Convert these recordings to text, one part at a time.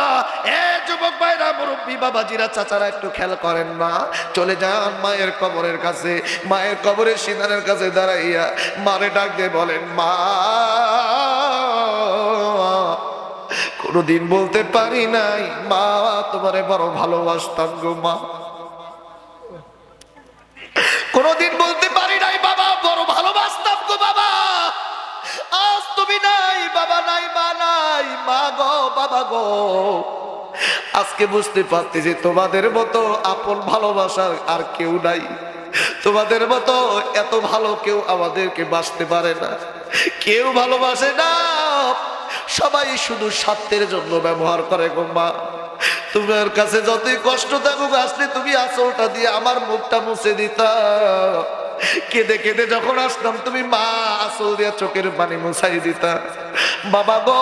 না। এ যুবক ভাইরা, মুরব্বী বাবাজিরা, চাচারা, একটু খেয়াল করেন না চলে যান মায়ের কবরের কাছে। মায়ের কবরের সিনারের কাছে দাঁড়াইয়া মারে ডাক দিয়ে বলেন, মা, কোনোদিন বলতে পারি নাই। মা, তোমারে বড় ভালোবাসতাম গো মা। কোনোদিন বলতে পারি নাই, বাবা, বড় ভালোবাসতাম গো বাবা। আজ তুমি নাই, বাবা নাই, মা নাই। মা গো বাবা গো। আজকে বুঝতে পারছি যে তোমাদের মতো আপন ভালোবাসার আর কেউ নাই। তোমাদের মতো এত ভালো কেউ আমাদেরকে বাঁচতে পারে না। কেউ ভালোবাসে না। সবাই শুধু স্বার্থের জন্য ব্যবহার করে গো মা। তোমার কাছে যতই কষ্ট থাকুক, আসলে তুমি আসলটা দিয়ে আমার মুখটা মুছে দিতা। কেঁদে কেঁদে যখন আসতাম, তুমি মা আসল দিয়ে চোখের পানি মুছাই দিতা। বাবা গো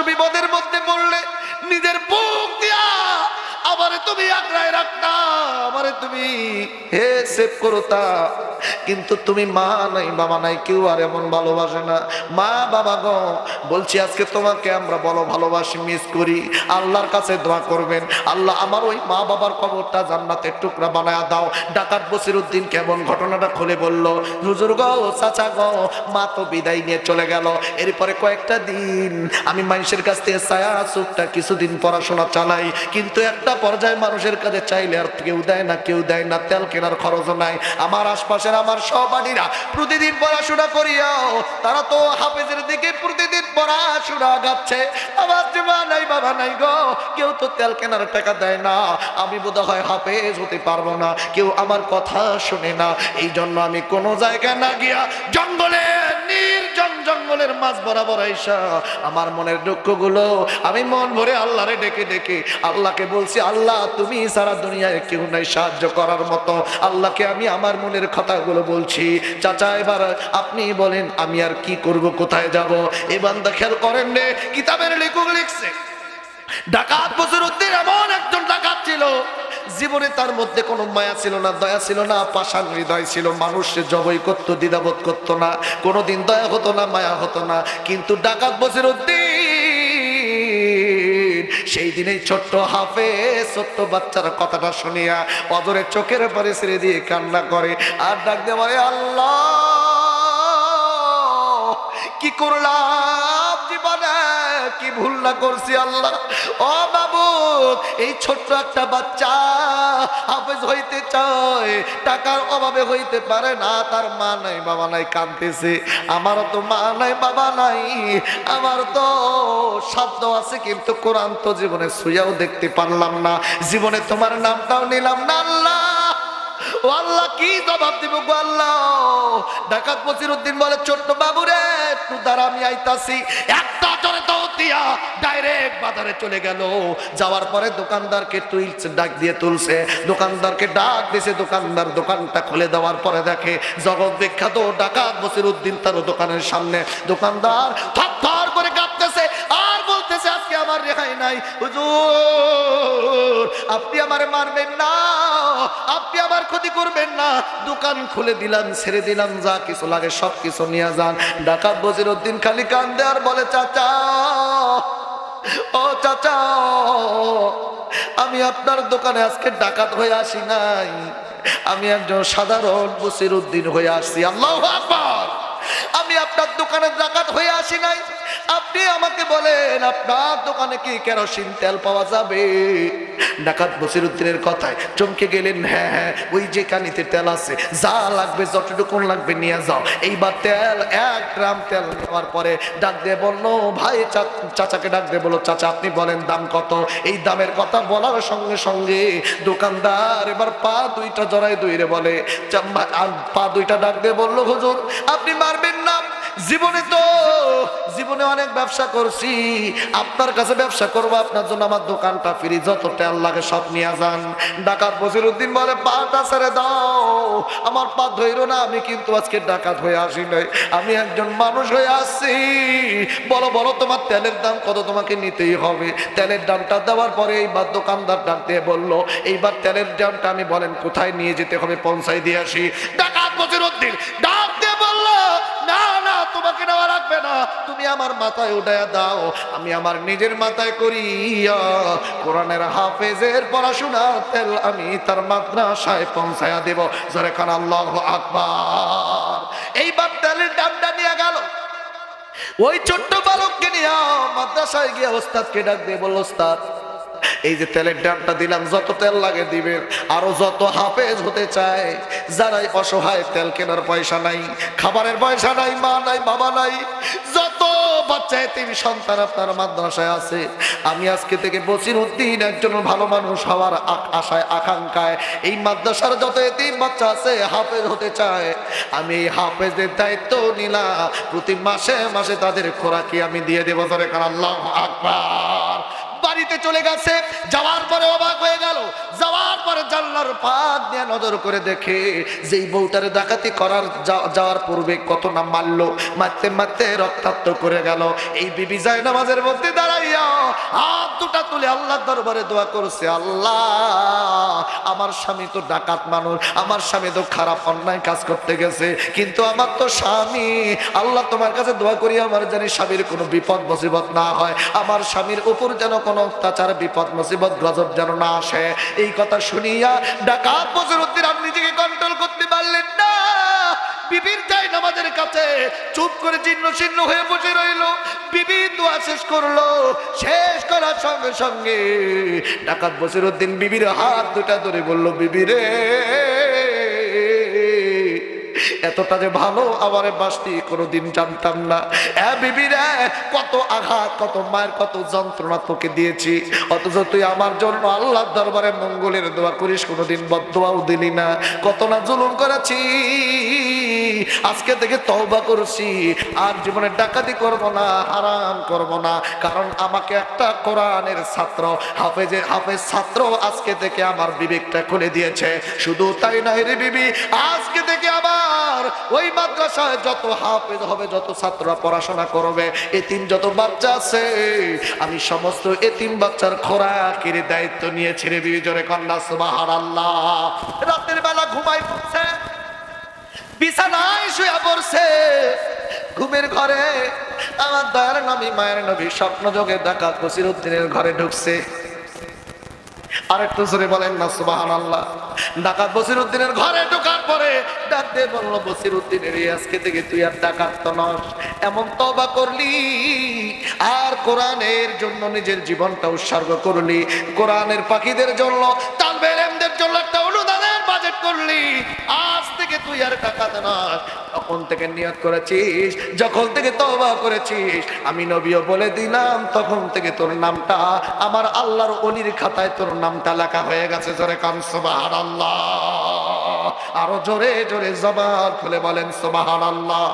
বিপদের মধ্যে পড়লে নিজের বুক আমারে তুমি আগ্রায় রাখতা, আমারে তুমি হে সেভ করতা। কিন্তু তুমি মা নাই, বাবা নাই, কেউ আর এমন ভালোবাসে না। মা, বাবা গো, বলছি আজকে তোমাকে আমরা বলো ভালোবাসি মিস করি। আল্লাহর কাছে দোয়া করবেন। আল্লাহ আমার ওই মা বাবার কবরটা জান্নাতের টুকরা বানায়া দাও। ডাকাত বসির উদ্দিন কেমন ঘটনাটা খুলে বলল, হুজুর গো, চাচা গো, মা তো বিদায় নিয়ে চলে গেল। এরপরে কয়েকটা দিন আমি মানুষের কাছ থেকে ছায়া, সুখটা কিছুদিন পড়াশোনা চালাই। কিন্তু একটা পর্যায়ে মানুষের কাছে চাইলে আর কেউ দেয় না, কেউ দেয় না, তেল কেনার খরচও নাই। আমার আশপাশের আমার সহপাঠীরা প্রতিদিন পড়াশোনা করিয়াও, তারা তো হাফেজের দিকে প্রতিদিন পড়াশোনা আমার যে নাই, বাবা নাই গো, কেউ তো তেল কেনার টাকা দেয় না। আমি বোধ হয় হাফেজ হতে পারব না, কেউ আমার কথা শুনে না। এই জন্য আমি কোনো জায়গায় না গিয়া জঙ্গলে জঙ্গলের মাঝ বরাবর আইসা, আমার মনের দুঃখগুলো আমি মন ভরে আল্লাহরে ডেকে ডেকে আল্লাহকে বলছি, আল্লাহ, তুমি সারা দুনিয়ায় কেউ নাই সাহায্য করার মতো। আল্লাহকে আমি আমার মনের কথাগুলো বলছি। চাচা, এবার আপনি বলেন, আমি আর কি করব, কোথায় যাব? এ বান্দা খেয়াল করেন রে কিতাবের লেখক লিখছে, ডাকাত বসিরুদ্দিন এমন একজন ডাকাত ছিল জীবনে তার মধ্যে কোনো মায়া ছিল না, দয়া ছিল না, পাষাণ হৃদয় ছিল। মানুষে জবই করতো, দ্বিধাবোধ করতো না। কোনোদিন দয়া হতো না, মায়া হতো না। কিন্তু ডাকাত বসিরুদ্দিন সেই দিনেই ছোট্ট হাফে ছোট্ট বাচ্চার কথাটা শুনিয়া অদরে চোখের পরে ছেড়ে দিয়ে কান্না করে আর ডাক বলে, আল্লাহ, কি করলাম? কি ভুল না করছি আল্লাহ? ও বাবু, এই ছোট্ট একটা বাচ্চা হাফেজ হইতে চায়। টাকার অভাবে হইতে পারে না, তার মা নাই, বাবা নাই আমারও তো মা নাই, বাবা নাই। আমার তো সাধ্য আছে, কিন্তু কোরআন তো জীবনে শুয়াও দেখতে পারলাম না। জীবনে তোমার নামটাও নিলাম না, আল্লাহ। ও আল্লাহ, কি জবাব দিব গো আল্লাহ? ডাকাত বসির উদ্দিন বলে, ছোট্ট বাবু রে একটু দ্বারা আমি আইতাছি। তো দিয়া ডাইরেক্ট বাজারে চলে গেল। যাওয়ার পরে দোকানদারকে তুলছে ডাক দিয়ে তুলছে। দোকানদারকে ডাক দিয়েছে দোকানদার দোকানটা খুলে দেওয়ার পরে দেখে জগৎ বিখ্যাত ডাকাত বসির উদ্দিন তার দোকানের সামনে। দোকানদার থর করে কাঁপতেছে, আর বলতেছে, আজকে আমার রেহাই নাই। হুজুর আপনি আমার মারবেন না, আপনি আমার ক্ষতি করবেন না। দোকান খুলে দিলাম, ছেড়ে দিলাম, যা কিছু লাগে সব কিছু নিয়ে যান। ডাকাত বজির উদ্দিন খালি কান্দে আর বলে, চাচা, ও চাচা, আমি আপনার দোকানে আজকে ডাকাত হয়ে আসি নাই। আমি একজন সাধারণ বসির উদ্দিন হয়ে আসছি। আল্লাহ আমি আপনার দোকানে ডাকাত হয়ে আসি নাই। আপনি আমাকে বলেন, আপনার দোকানে কি কেরোসিন তেল পাওয়া যাবে? ডাকাত বসিরুদ্দিনের কথায় চমকে গেলেন হ্যাঁ হ্যাঁ ওই যে কানিতে তেল আছে, যা লাগবে, যতটুকুন লাগবে নিয়ে যাও। এইবার তেল, এক গ্রাম তেল নেওয়ার পরে ডাক দিয়ে বলল, ভাই চাচাকে ডাক দিয়ে বলল, চাচা, আপনি বলেন দাম কত? এই দামের কথা বলার সঙ্গে সঙ্গে দোকানদার এবার পা দুইটা জড়াই দুইরে বলে পা দুইটা ডাক দিয়ে বলল, হুজুর, আপনি মারবেন না জীবনে তো, জীবনে অনেক ব্যবসা করছি। আপনার কাছে ব্যবসা করব, আপনার জন্য আমার দোকানটা ফ্রি যত তেল লাগে সব নিয়ে যান। ডাকাত বসির উদ্দিন বলে, পাটা ছেড়ে দাও। আমার পা ধৈর্য না, আমি কিন্তু আজকে ডাকাত হয়ে আসি নাই। আমি একজন মানুষ হয়ে আসছি। বলো বলো, তোমার তেলের দাম কত তোমাকে নিতেই হবে? তেলের দামটা দেওয়ার পরে এইবার দোকানদার ডাক দিয়ে বলল, এইবার তেলের দামটা আমি বলেন, কোথায় নিয়ে যেতে হবে? পৌঁছাই দিয়ে আসি। ডাকাত বসির উদ্দিন ডাক তুমি আমার মাথায় উঠায় দাও, আমি আমার নিজের মাথায় করিয়া কোরআনের হাফেজের পড়াশোনা তেল আমি তার মাদ্রাসায় পৌঁছায়া দেব। জরে খান আল্লাহ আকবার। এইবার তেলের দামটা নিয়ে গেল। ওই ছোট্ট বালককে নিয়ে মাদ্রাসায় গিয়ে ওস্তাদকে ডাক দিয়ে বলল, ওস্তাদ এই যে তেলের ডামটা দিলাম, যত তেল লাগে দিবেন। আরও যত হাফেজ হতে চায়, যারাই অসহায় তেল কেনার পয়সা নাই, খাবারের পয়সা নাই, মা নাই, বাবা নাই, যত বাচ্চা এতিম সন্তান আপনার মাদ্রাসায় আছে, আমি আজকে থেকে বসির উদ্দিন একজন ভালো মানুষ হওয়ার আশায়, আকাঙ্ক্ষায়, এই মাদ্রাসার যত এতিম বাচ্চা আছে, হাফেজ হতে চায়, আমি এই হাফেজদের দায়িত্ব নিলাম। প্রতি মাসে মাসে তাদের খোরাকি আমি দিয়ে দেবো ধরে কারণ আল্লাহ আকবার। বাড়িতে চলে গেছে। যাওয়ার পরে অবাক হয়ে গেল। যাওয়ার পরে জানলার পাক দিয়ে নজর করে দেখে যেই বউটারে ডাকাতি করার যাওয়ার পূর্বে কত না মারলো, মারতে মারতে রক্তাক্ত করে গেল। এই বিবি যায় নামাজের মধ্যে দাঁড়াইয়া হাত দুটা তুলে আল্লাহর দরবারে দোয়া করছে, আল্লাহ, আমার স্বামী তো ডাকাত মানুষ, আমার স্বামী তো খারাপ অন্যায় কাজ করতে গেছে, কিন্তু আমার তো স্বামী, আল্লাহ তোমার কাছে দোয়া করি, আমার জানি স্বামীর কোনো বিপদ মুসিবত না হয়, আমার স্বামীর উপর যেন কোনো অত্যাচার, বিপদ, মুসিবত, গজব যেন না আসে। এই কথা শুনিয়া ডাকাত বজরুদ্দিন আপনি নিজেকে কন্ট্রোল করতে পারলেন না। বিবির নামাজের কাছে চুপ করে ছিন্ন হয়ে বসে করল। শেষ করার সঙ্গে সঙ্গে ডাকাত বিবির হাত দুটা ধরে বলল, বিবি রে এতটা যে ভালো, আমার বাসটি কোনোদিন জানতাম না। বিবি রে, কত আঘাত, কত মায়ের কত যন্ত্রণা তোকে দিয়েছি। অথচ তুই আমার জন্য আল্লাহর দরবারে মঙ্গলের দোয়া করিস, কোনোদিন বদোয়াও দিলি না। কত না জুলুম করেছি। আজকে থেকে তওবা করছি। আর জীবনে ডাকাতি করব না, হারাম করব না। কারণ আমাকে একটা কোরআনের ছাত্র, হাফেজে হাফেজ ছাত্র আজকে থেকে আমার বিবেকটা খুলে দিয়েছে। শুধু তাই নয় রে বিবি, আজকে থেকে আবার ওই মাদ্রাসায় যত হাফেজ হবে, যত ছাত্ররা পড়াশোনা করবে, এতিম যত বাচ্চা আছে, আমি সমস্ত এতিম বাচ্চার খোরাকের দায়িত্ব নিয়েছি রে বিবি, জোরে কন্যা আল্লাহ রাতের বেলা ঘুমাই পড়ছে বিছানায় পড়ছে। ঘুমের ঘরে আমার দয়ার নবী মায়ের নবী স্বপ্ন যোগে উদ্দিনের ঘরে ঢুকছে। আরেকটু জোরে বলেন না সুবাহান আল্লাহ ডাকাত বসির উদ্দিনের ঘরে ঢোকার পরে বলল বসির উদ্দিনের আজকে থেকে তুই আর ডাকাত তো নস। এমন তবা করলি আর কোরআনের জন্য নিজের জীবনটা উৎসর্গ করলি। কোরআনের পাখিদের জন্য তালবের তুই আর টাকা না। তখন থেকে নিয়ত করেছিস, যখন থেকে তবা করেছিস, আমি নবীও বলে দিলাম, তখন থেকে তোর নামটা আমার আল্লাহর অলির খাতায় তোর নামটা লেখা হয়ে গেছে, জোরে কান সোবাহার আল্লাহ আরও জোরে জোরে জবান খুলে বলেন সোবাহার আল্লাহ